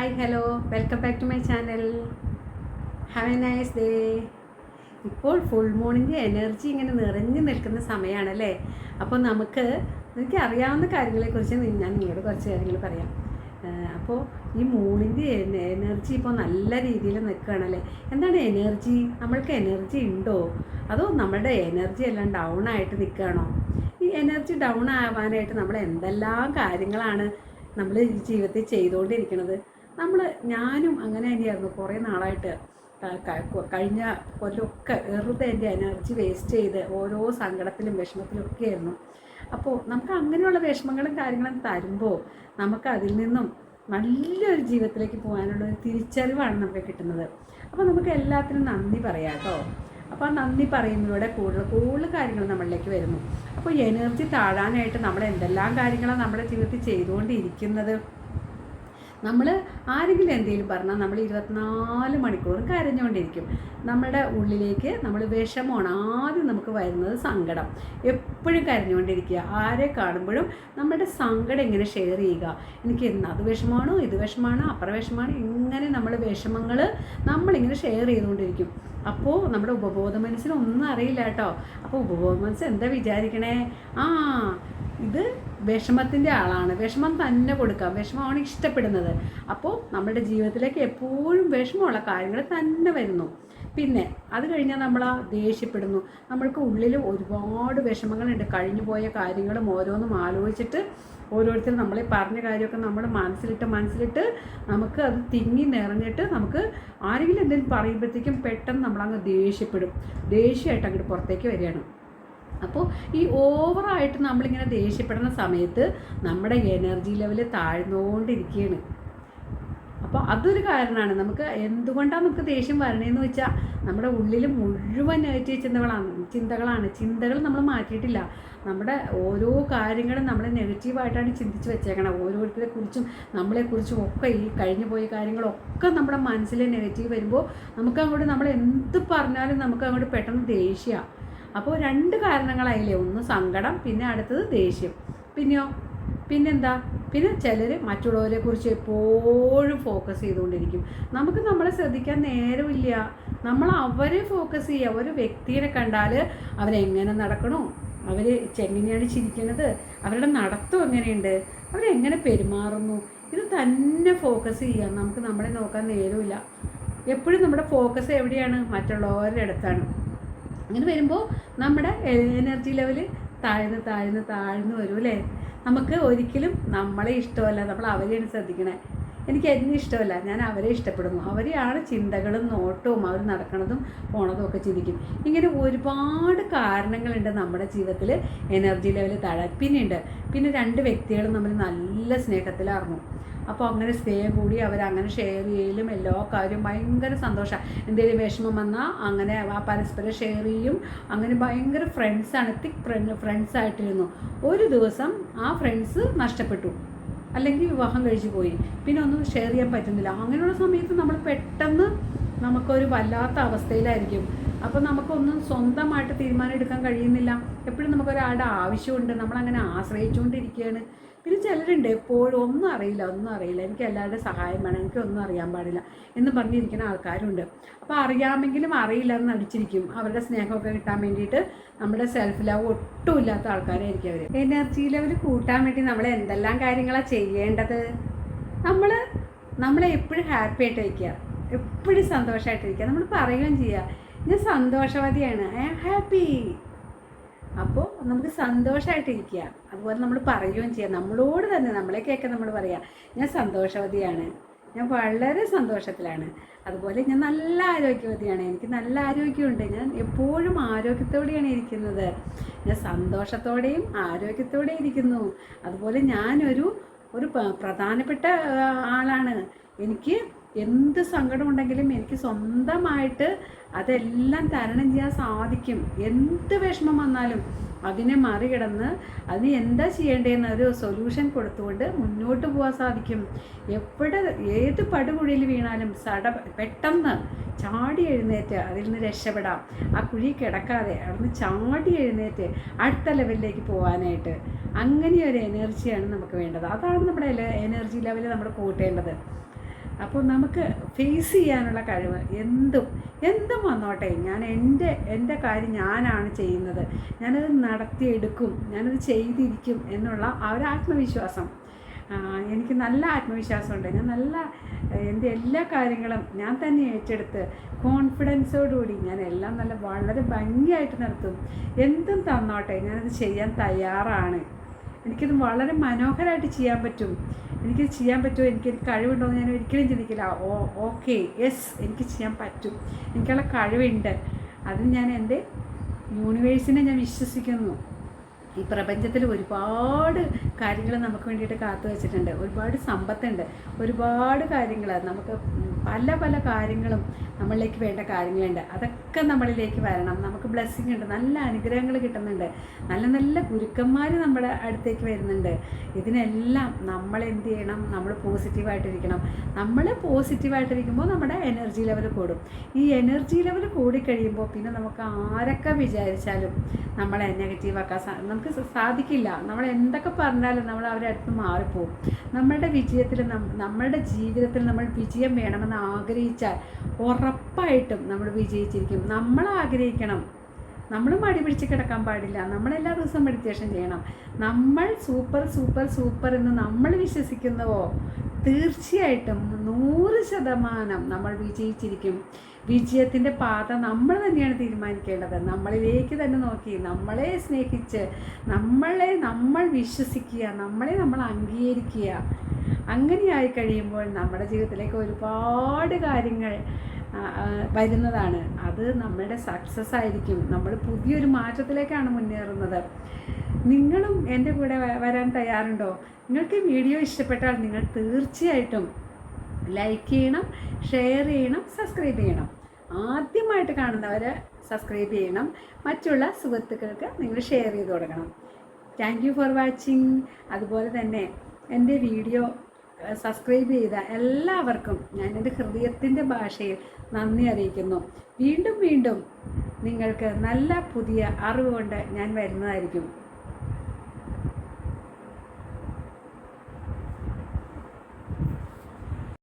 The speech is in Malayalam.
Hi hello welcome back to my channel have a nice day ഇപ്പോൾ ഫുൾ മൂണിന്റെ എനർജി ഇങ്ങനെ നിറഞ്ഞു നിൽക്കുന്ന സമയമാണല്ലേ അപ്പോൾ നമുക്ക് എനിക്ക് അറിയാവുന്ന കാര്യങ്ങളെക്കുറിച്ച് ഞാൻ നിങ്ങളോട് കുറച്ച് കാര്യങ്ങൾ പറയാം. അപ്പോൾ ഈ മൂണിന്റെ എനർജി ഇപ്പോൾ നല്ല രീതിയിൽ നിൽക്കുകയാണല്ലേ? എന്താണ് എനർജി നമ്മൾക്ക് എനർജി ഉണ്ടോ? അതോ നമ്മുടെ എനർജി എല്ലാം ഡൗൺ ആയിട്ട് നിൽക്കുകയാണോ? ഈ എനർജി ഡൗൺ ആവാനായിട്ട് നമ്മൾ എന്തെല്ലാം കാര്യങ്ങളാണ് നമ്മൾ ജീവിതത്തിൽ ചെയ്തുകൊണ്ടിരിക്കുന്നത്? നമ്മൾ ഞാനും അങ്ങനെ തന്നെയായിരുന്നു കുറേ നാളായിട്ട് കഴിഞ്ഞ കൊല്ലമൊക്കെ വെറുതെ എന്റെ എനർജി വേസ്റ്റ് ചെയ്ത് ഓരോ സങ്കടത്തിലും വിഷമത്തിലും ഒക്കെ ആയിരുന്നു അപ്പോൾ നമുക്ക് അങ്ങനെയുള്ള വിഷമങ്ങളും കാര്യങ്ങളും തരുമ്പോൾ നമുക്ക് അതിൽ നിന്നും നല്ലൊരു ജീവിതത്തിലേക്ക് പോകാനുള്ള ഒരു തിരിച്ചറിവാണ് നമുക്ക് കിട്ടുന്നത്. അപ്പോൾ നമുക്ക് എല്ലാത്തിനും നന്ദി പറയാം കേട്ടോ. അപ്പോൾ ആ നന്ദി പറയുന്നതിലൂടെ കൂടുതൽ കൂടുതൽ കാര്യങ്ങൾ നമ്മളിലേക്ക് വരുന്നു. അപ്പോൾ എനർജി താഴാനായിട്ട് നമ്മൾ എന്തെല്ലാം കാര്യങ്ങളാണ് നമ്മുടെ ജീവിതത്തിൽ ചെയ്തുകൊണ്ടിരിക്കുന്നത്? നമ്മൾ ആരെങ്കിലും എന്തെങ്കിലും പറഞ്ഞാൽ നമ്മൾ ഇരുപത്തിനാല് മണിക്കൂറും കരഞ്ഞുകൊണ്ടിരിക്കും നമ്മുടെ ഉള്ളിലേക്ക് നമ്മൾ വിഷമമാണ് ആദ്യം നമുക്ക് വരുന്നത് സങ്കടം. എപ്പോഴും കരഞ്ഞുകൊണ്ടിരിക്കുക ആരെ കാണുമ്പോഴും നമ്മുടെ സങ്കടം ഇങ്ങനെ ഷെയർ ചെയ്യുക. എനിക്ക് അത് വിഷമാണോ ഇത് വിഷമാണോ അപ്പുറ വിഷമാണ് ഇങ്ങനെ നമ്മൾ വിഷമങ്ങൾ നമ്മളിങ്ങനെ ഷെയർ ചെയ്തുകൊണ്ടിരിക്കും. അപ്പോൾ നമ്മുടെ ഉപബോധ മനസ്സിന് ഒന്നും അറിയില്ല കേട്ടോ. അപ്പോൾ ഉപബോധ മനസ്സ് എന്താ വിചാരിക്കണേ? ആ ഇത് വിഷമത്തിന്റെ ആളാണ്. വിഷമം തന്നെ കൊടുക്കാം. വിഷമമാണ് ഇഷ്ടപ്പെടുന്നത്. അപ്പോൾ നമ്മുടെ ജീവിതത്തിലേക്ക് എപ്പോഴും വിഷമമുള്ള കാര്യങ്ങൾ തന്നെ വരുന്നു. പിന്നെ അത് കഴിഞ്ഞാൽ നമ്മൾ ആ ദേഷ്യപ്പെടുന്നു. നമ്മൾക്ക് ഉള്ളിൽ ഒരുപാട് വിഷമങ്ങളുണ്ട്. കഴിഞ്ഞു പോയ കാര്യങ്ങളും ഓരോന്നും ആലോചിച്ചിട്ട് ഓരോരുത്തർ നമ്മളെ പറഞ്ഞ കാര്യമൊക്കെ നമ്മൾ മനസ്സിലിട്ട് മനസ്സിലിട്ട് നമുക്ക് അത് തിങ്ങി നിറഞ്ഞിട്ട് നമുക്ക് ആരെങ്കിലും എന്തെങ്കിലും പറയുമ്പോഴത്തേക്കും പെട്ടെന്ന് നമ്മളങ്ങ് ദേഷ്യപ്പെടും. ദേഷ്യമായിട്ട് അങ്ങോട്ട് പുറത്തേക്ക് വരികയാണ്. അപ്പോൾ ഈ ഓവറായിട്ട് നമ്മളിങ്ങനെ ദേഷ്യപ്പെടുന്ന സമയത്ത് നമ്മുടെ എനർജി ലെവൽ താഴ്ന്നുകൊണ്ടിരിക്കുകയാണ് അപ്പോൾ അതൊരു കാരണമാണ്. നമുക്ക് എന്തുകൊണ്ടാണ് നമുക്ക് ദേഷ്യം വരണേന്ന് വെച്ചാൽ നമ്മുടെ ഉള്ളിൽ മുഴുവൻ നെഗറ്റീവ് ചിന്തകളാണ് ചിന്തകളാണ്. ചിന്തകൾ നമ്മൾ മാറ്റിയിട്ടില്ല. നമ്മുടെ ഓരോ കാര്യങ്ങളും നമ്മൾ നെഗറ്റീവായിട്ടാണ് ചിന്തിച്ച് വെച്ചേക്കണം. ഓരോരുത്തരെ കുറിച്ചും നമ്മളെക്കുറിച്ചും ഒക്കെ ഈ കഴിഞ്ഞു പോയ കാര്യങ്ങളൊക്കെ നമ്മുടെ മനസ്സിൽ നെഗറ്റീവ് വരുമ്പോൾ നമുക്ക് അങ്ങോട്ട് നമ്മൾ എന്ത് പറഞ്ഞാലും നമുക്ക് അങ്ങോട്ട് പെട്ടെന്ന് ദേഷ്യമാണ് അപ്പോൾ രണ്ട് കാരണങ്ങളായില്ലേ? ഒന്ന് സങ്കടം പിന്നെ അടുത്തത് ദേഷ്യം. പിന്നെയോ? പിന്നെന്താ? പിന്നെ ചിലർ മറ്റുള്ളവരെ കുറിച്ച് എപ്പോഴും ഫോക്കസ് ചെയ്തുകൊണ്ടിരിക്കും. നമുക്ക് നമ്മളെ ശ്രദ്ധിക്കാൻ നേരമില്ല. നമ്മൾ അവരെ ഫോക്കസ് ചെയ്യുക. ഒരു വ്യക്തിയെ കണ്ടാൽ അവരെങ്ങനെ നടക്കണോ? അവർ എങ്ങനെയാണ് ചിരിക്കുന്നത് അവരുടെ നടത്തം എങ്ങനെയുണ്ട്? അവരെങ്ങനെ പെരുമാറുന്നു? ഇത് തന്നെ ഫോക്കസ് ചെയ്യാം നമുക്ക് നമ്മളെ നോക്കാൻ നേരമില്ല. എപ്പോഴും നമ്മുടെ ഫോക്കസ് എവിടെയാണ്? മറ്റുള്ളവരുടെ അടുത്താണ്. അങ്ങനെ വരുമ്പോൾ നമ്മുടെ എനർജി ലെവൽ താഴ്ന്ന് താഴ്ന്ന് താഴ്ന്ന് വരും അല്ലേ? നമുക്ക് ഒരിക്കലും നമ്മളെ ഇഷ്ടമല്ല. നമ്മൾ അവരെയാണ് ശ്രദ്ധിക്കണേ. എനിക്ക് എന്നെ ഇഷ്ടമല്ല. ഞാൻ അവരെ ഇഷ്ടപ്പെടുന്നു. അവരെയാണ് ചിന്തകളും നോട്ടവും അവർ നടക്കണതും പോണതും ഒക്കെ ചിന്തിക്കും. ഇങ്ങനെ ഒരുപാട് കാരണങ്ങളുണ്ട് നമ്മുടെ ജീവിതത്തിൽ എനർജി ലെവൽ താഴാൻ പിന്നെ രണ്ട് വ്യക്തികളും നമ്മൾ നല്ല സ്നേഹത്തിലായിരുന്നു അപ്പോൾ അങ്ങനെ സ്നേഹം കൂടി അവരങ്ങനെ ഷെയർ ചെയ്യലും എല്ലാ കാര്യവും ഭയങ്കര സന്തോഷമാണ് എന്തെങ്കിലും വിഷമം വന്നാൽ അങ്ങനെ ആ പരസ്പരം ഷെയർ ചെയ്യും. അങ്ങനെ ഭയങ്കര ഫ്രണ്ട്സാണ് തിക് ഫ്രണ്ട് ഫ്രണ്ട്സ് ആയിട്ടിരുന്നു. ഒരു ദിവസം ആ ഫ്രണ്ട്സ് നഷ്ടപ്പെട്ടു. അല്ലെങ്കിൽ വിവാഹം കഴിച്ചു പോയി. പിന്നെ ഒന്നും ഷെയർ ചെയ്യാൻ പറ്റുന്നില്ല. അങ്ങനെയുള്ള സമയത്ത് നമ്മൾ പെട്ടെന്ന് നമുക്കൊരു വല്ലാത്ത അവസ്ഥയിലായിരിക്കും. അപ്പോൾ നമുക്കൊന്നും സ്വന്തമായിട്ട് തീരുമാനം എടുക്കാൻ കഴിയുന്നില്ല. എപ്പോഴും നമുക്കൊരാളുടെ ആവശ്യമുണ്ട്. നമ്മളങ്ങനെ ആശ്രയിച്ചുകൊണ്ടിരിക്കുകയാണ്. പിന്നെ ചിലരുണ്ട് എപ്പോഴും ഒന്നും അറിയില്ല ഒന്നും അറിയില്ല. എനിക്ക് എല്ലാവരുടെ സഹായം വേണം എനിക്ക് ഒന്നും അറിയാൻ പാടില്ല എന്ന് പറഞ്ഞിരിക്കുന്ന ആൾക്കാരുണ്ട്. അപ്പോൾ അറിയാമെങ്കിലും അറിയില്ല എന്ന് നടിച്ചിരിക്കും. അവരുടെ സ്നേഹമൊക്കെ കിട്ടാൻ വേണ്ടിയിട്ട് നമ്മുടെ സെൽഫ് ലവ് ഒട്ടും ഇല്ലാത്ത ആൾക്കാരായിരിക്കും അവർ എനർജി ലെവൽ കൂട്ടാൻ വേണ്ടി നമ്മൾ എന്തെല്ലാം കാര്യങ്ങളാണ് ചെയ്യേണ്ടത്? നമ്മൾ നമ്മളെ എപ്പോഴും ഹാപ്പി ആയിട്ടിരിക്കുക. എപ്പോഴും സന്തോഷമായിട്ടിരിക്കുക നമ്മൾ പറയുകയും ചെയ്യുക. ഞാൻ സന്തോഷവതിയാണ്. ഐ ആം ഹാപ്പി അപ്പോൾ നമുക്ക് സന്തോഷമായിട്ടിരിക്കുക അതുപോലെ നമ്മൾ പറയുകയും ചെയ്യാം. നമ്മളോട് തന്നെ നമ്മളെ കേൾക്കാൻ നമ്മൾ പറയാം ഞാൻ സന്തോഷവതിയാണ്. ഞാൻ വളരെ സന്തോഷത്തിലാണ്. അതുപോലെ ഞാൻ നല്ല ആരോഗ്യവതിയാണ്. എനിക്ക് നല്ല ആരോഗ്യമുണ്ട്. ഞാൻ എപ്പോഴും ആരോഗ്യത്തോടെയാണ് ഇരിക്കുന്നത്. ഞാൻ സന്തോഷത്തോടെയും ആരോഗ്യത്തോടെ ഇരിക്കുന്നു. അതുപോലെ ഞാനൊരു ഒരു പ്രധാനപ്പെട്ട ആളാണ്. എനിക്ക് എന്ത് സങ്കടം ഉണ്ടെങ്കിലും എനിക്ക് സ്വന്തമായിട്ട് അതെല്ലാം തരണം ചെയ്യാൻ സാധിക്കും. എന്ത് വിഷമം വന്നാലും അതിനെ മറികടന്ന് അതിന് എന്താ ചെയ്യേണ്ടതെന്ന് ഒരു സൊല്യൂഷൻ കൊടുത്തുകൊണ്ട് മുന്നോട്ട് പോകാൻ സാധിക്കും. എവിടെ ഏത് പടുകുഴിയിൽ വീണാലും സട പെട്ടെന്ന് ചാടി എഴുന്നേറ്റ് അതിൽ നിന്ന് രക്ഷപ്പെടാം. ആ കുഴി കിടക്കാതെ അവിടുന്ന് ചാടി എഴുന്നേറ്റ് അടുത്ത ലെവലിലേക്ക് പോകാനായിട്ട് അങ്ങനെ ഒരു എനർജിയാണ് നമുക്ക് വേണ്ടത്. അതാണ് നമ്മുടെ എനർജി ലെവൽ നമ്മൾ കൂട്ടേണ്ടത്. അപ്പോൾ നമുക്ക് ഫേസ് ചെയ്യാനുള്ള കഴിവ് എന്തും എന്തും വന്നോട്ടെ. ഞാൻ എന്റെ എന്റെ കാര്യം ഞാനാണ് ചെയ്യുന്നത്. ഞാനത് നടത്തിയെടുക്കും ഞാനത് ചെയ്തിരിക്കും എന്നുള്ള ആ ഒരു ആത്മവിശ്വാസം. എനിക്ക് നല്ല ആത്മവിശ്വാസമുണ്ട്. ഞാൻ നല്ല എന്റെ എല്ലാ കാര്യങ്ങളും ഞാൻ തന്നെ ഏറ്റെടുത്ത് കോൺഫിഡൻസോടുകൂടി ഞാൻ എല്ലാം നല്ല വളരെ ഭംഗിയായിട്ട് നടത്തും. എന്തും തന്നോട്ടെ. ഞാനത് ചെയ്യാൻ തയ്യാറാണ്. എനിക്കത് വളരെ മനോഹരമായിട്ട് ചെയ്യാൻ പറ്റും. എനിക്ക് ചെയ്യാൻ പറ്റുമോ? എനിക്ക് കഴിവുണ്ടോ എന്ന് ഞാൻ ഒരിക്കലും ചിന്തിക്കില്ല. ഓ ഓക്കെ യെസ് എനിക്ക് ചെയ്യാൻ പറ്റും. എനിക്കുള്ള കഴിവുണ്ട്. അതിന് ഞാൻ എന്റെ യൂണിവേഴ്സിനെ ഞാൻ വിശ്വസിക്കുന്നു. ഈ പ്രപഞ്ചത്തിൽ ഒരുപാട് കാര്യങ്ങൾ നമുക്ക് വേണ്ടിയിട്ട് കാത്തു വെച്ചിട്ടുണ്ട്. ഒരുപാട് സമ്പത്തുണ്ട്. ഒരുപാട് കാര്യങ്ങൾ. നമുക്ക് പല പല കാര്യങ്ങളും നമ്മളിലേക്ക് വേണ്ട കാര്യങ്ങളുണ്ട്. അതൊക്കെ നമ്മളിലേക്ക് വരണം. നമുക്ക് ബ്ലെസ്സിങ് ഉണ്ട്. നല്ല അനുഗ്രഹങ്ങൾ കിട്ടുന്നുണ്ട്. നല്ല നല്ല ഗുരുക്കന്മാർ നമ്മുടെ അടുത്തേക്ക് വരുന്നുണ്ട്. ഇതിനെല്ലാം നമ്മൾ എന്ത് ചെയ്യണം? നമ്മൾ പോസിറ്റീവായിട്ടിരിക്കണം നമ്മൾ പോസിറ്റീവായിട്ടിരിക്കുമ്പോൾ നമ്മുടെ എനർജി ലെവൽ കൂടും. ഈ എനർജി ലെവൽ കൂടിക്കഴിയുമ്പോൾ പിന്നെ നമുക്ക് ആരൊക്കെ വിചാരിച്ചാലും നമ്മളെ നെഗറ്റീവാക്കാൻ നമുക്ക് സാധിക്കില്ല. നമ്മൾ എന്തൊക്കെ പറഞ്ഞാലും നമ്മൾ അവരെ അടുത്ത് മാറിപ്പോവും. നമ്മളുടെ വിജയത്തിൽ നമ്മളുടെ ജീവിതത്തിൽ നമ്മൾ വിജയം വേണമെന്ന് ആഗ്രഹിച്ചാൽ ഉറപ്പായിട്ടും നമ്മൾ വിജയിച്ചിരിക്കും. നമ്മൾ ആഗ്രഹിക്കണം. നമ്മൾ മടി പിടിച്ച് കിടക്കാൻ പാടില്ല. നമ്മൾ എല്ലാ ദിവസവും മെഡിറ്റേഷൻ ചെയ്യണം. നമ്മൾ സൂപ്പർ സൂപ്പർ സൂപ്പർ എന്ന് നമ്മൾ വിശ്വസിക്കുന്നുവോ? തീർച്ചയായിട്ടും നൂറ് ശതമാനം നമ്മൾ വിജയിച്ചിരിക്കും. വിജയത്തിന്റെ പാത നമ്മൾ തന്നെയാണ് തീരുമാനിക്കേണ്ടത്. നമ്മളിലേക്ക് തന്നെ നോക്കി നമ്മളെ സ്നേഹിച്ച് നമ്മളെ നമ്മൾ വിശ്വസിക്കുക നമ്മളെ നമ്മൾ അംഗീകരിക്കുക. അങ്ങനെയായി കഴിയുമ്പോൾ നമ്മുടെ ജീവിതത്തിലേക്ക് ഒരുപാട് കാര്യങ്ങൾ വരുന്നതാണ്. അത് നമ്മളുടെ സക്സസ് ആയിരിക്കും. നമ്മൾ പുതിയൊരു മാറ്റത്തിലേക്കാണ് മുന്നേറുന്നത്. നിങ്ങളും എന്റെ കൂടെ വരാൻ തയ്യാറുണ്ടോ? നിങ്ങൾക്ക് വീഡിയോ ഇഷ്ടപ്പെട്ടാൽ നിങ്ങൾ തീർച്ചയായിട്ടും ലൈക്ക് ചെയ്യണം ഷെയർ ചെയ്യണം സബ്സ്ക്രൈബ് ചെയ്യണം. ആദ്യമായിട്ട് കാണുന്നവർ സബ്സ്ക്രൈബ് ചെയ്യണം. മറ്റുള്ള സുഹൃത്തുക്കൾക്ക് നിങ്ങൾ ഷെയർ ചെയ്ത് കൊടുക്കണം. താങ്ക് യു ഫോർ വാച്ചിങ് അതുപോലെ തന്നെ എന്റെ വീഡിയോ സബ്സ്ക്രൈബ് ചെയ്ത എല്ലാവർക്കും ഞാൻ എന്റെ ഹൃദയത്തിന്റെ ഭാഷയിൽ നന്ദി അറിയിക്കുന്നു. വീണ്ടും വീണ്ടും നിങ്ങൾക്ക് നല്ല പുതിയ അറിവ് കൊണ്ട് ഞാൻ വരുന്നതായിരിക്കും.